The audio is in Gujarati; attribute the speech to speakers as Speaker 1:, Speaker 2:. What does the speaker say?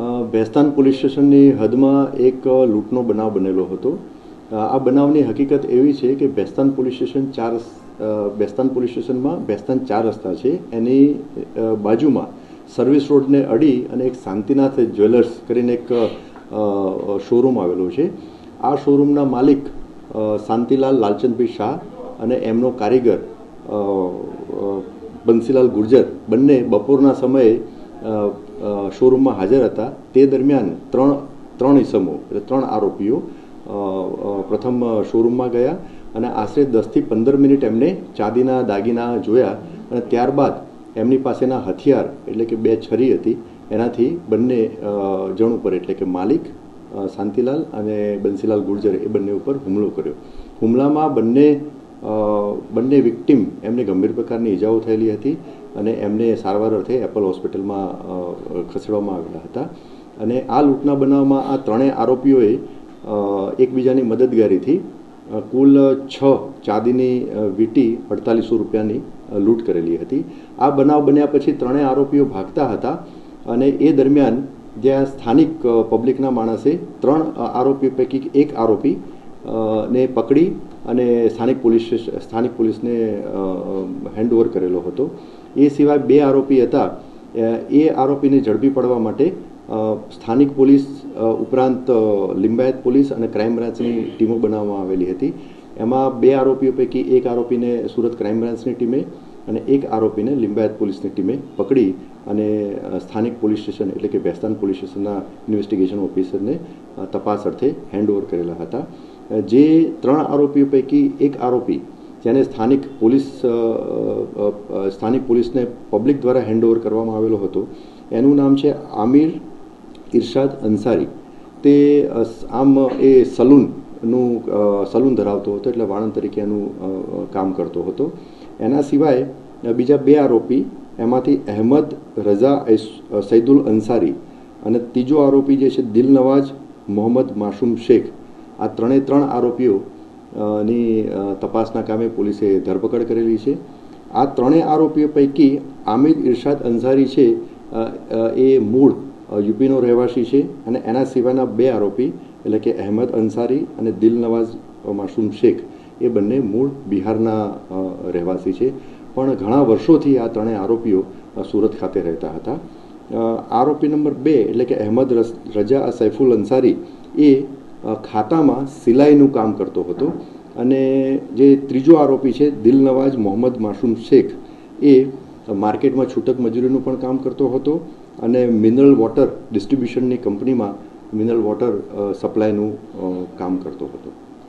Speaker 1: ભેસ્તાન પોલીસ સ્ટેશનની હદમાં એક લૂંટનો બનાવ બનેલો હતો. આ બનાવની હકીકત એવી છે કે ભેસ્તાન પોલીસ સ્ટેશન ચાર બેસ્તાન પોલીસ સ્ટેશનમાં ભેસ્તાન ચાર રસ્તા છે. એની બાજુમાં સર્વિસ રોડને અડી અને એક શાંતિનાથ જ્વેલર્સ કરીને એક શોરૂમ આવેલો છે. આ શોરૂમના માલિક શાંતિલાલ લાલચંદભાઈ શાહ અને એમનો કારીગર બંસીલાલ ગુર્જર બંને બપોરના સમયે શોરૂમમાં હાજર હતા. તે દરમિયાન ત્રણ ત્રણ ઇસમો, એટલે ત્રણ આરોપીઓ પ્રથમ શોરૂમમાં ગયા અને આશરે દસથી પંદર મિનિટ એમને ચાંદીના દાગીના જોયા અને ત્યારબાદ એમની પાસેના હથિયાર, એટલે કે બે છરી હતી, એનાથી બંને જણ ઉપર, એટલે કે માલિક શાંતિલાલ અને બંસીલાલ ગુર્જર, એ બંને ઉપર હુમલો કર્યો. હુમલામાં બંને બંને વિક્ટિમ એમને ગંભીર પ્રકારની ઈજાઓ થયેલી હતી. અને એમને સારવાર અર્થે એપલ હોસ્પિટલમાં ખસેડવામાં આવેલા હતા. અને આ લૂંટના બનાવમાં આ ત્રણેય આરોપીઓએ એકબીજાની મદદગારીથી કુલ છ ચાંદીની વીટી અડતાલીસો રૂપિયાની લૂંટ કરેલી હતી. આ બનાવ બન્યા પછી ત્રણેય આરોપીઓ ભાગતા હતા અને એ દરમિયાન જ્યાં સ્થાનિક પબ્લિકના માણસે ત્રણ આરોપી પૈકી એક આરોપી ને પકડી અને સ્થાનિક પોલીસ સ્થાનિક પોલીસને હેન્ડઓવર કરેલો હતો. એ સિવાય બે આરોપી હતા. એ આરોપીને ઝડપી પડવા માટે સ્થાનિક પોલીસ ઉપરાંત લિંબાયત પોલીસ અને ક્રાઇમ બ્રાન્ચની ટીમો બનાવવામાં આવેલી હતી. એમાં બે આરોપીઓ પૈકી એક આરોપીને સુરત ક્રાઇમ બ્રાન્ચની ટીમે અને એક આરોપીને લિંબાયત પોલીસની ટીમે પકડી અને સ્થાનિક પોલીસ સ્ટેશન એટલે કે ભેસ્તાન પોલીસ સ્ટેશનના ઇન્વેસ્ટિગેશન ઓફિસરને તપાસ અર્થે હેન્ડઓવર કરેલા હતા. જે ત્રણ આરોપીઓ પૈકી એક આરોપી જેને સ્થાનિક પોલીસ સ્થાનિક પોલીસને પબ્લિક દ્વારા હેન્ડઓવર કરવામાં આવેલો હતો. એનું નામ છે આમિર ઇરશાદ અંસારી. તે આમ, એ સલૂનનું સલૂન ધરાવતો હતો એટલે વાણંદ તરીકે એનું કામ કરતો હતો. એના સિવાય બીજા બે આરોપી, એમાંથી અહેમદ રઝા સૈદુલ અંસારી અને ત્રીજો આરોપી જે છે દિલ નવાજ, મોહમ્મદ માસુમ શેખ. આ ત્રણે ત્રણ આરોપીઓ ની તપાસના કામે પોલીસે ધરપકડ કરેલી છે. આ ત્રણેય આરોપીઓ પૈકી આમિદ ઇરશાદ અંસારી છે એ મૂળ યુપીનો રહેવાસી છે અને એના સિવાયના બે આરોપી એટલે કે અહેમદ અંસારી અને દિલ નવાઝ માસૂમ શેખ, એ બંને મૂળ બિહારના રહેવાસી છે. પણ ઘણા વર્ષોથી આ ત્રણેય આરોપીઓ સુરત ખાતે રહેતા હતા. આરોપી નંબર બે એટલે કે અહેમદ રજા સૈફુલ અંસારી એ ખાતામાં સિલાઈનું કામ કરતો હતો અને જે ત્રીજો આરોપી છે દિલ નવાજ મોહમ્મદ માસૂમ શેખ, એ માર્કેટમાં છૂટક મજૂરીનું પણ કામ કરતો હતો અને મિનરલ વોટર ડિસ્ટ્રીબ્યુશનની કંપનીમાં મિનરલ વોટર સપ્લાયનું કામ કરતો હતો.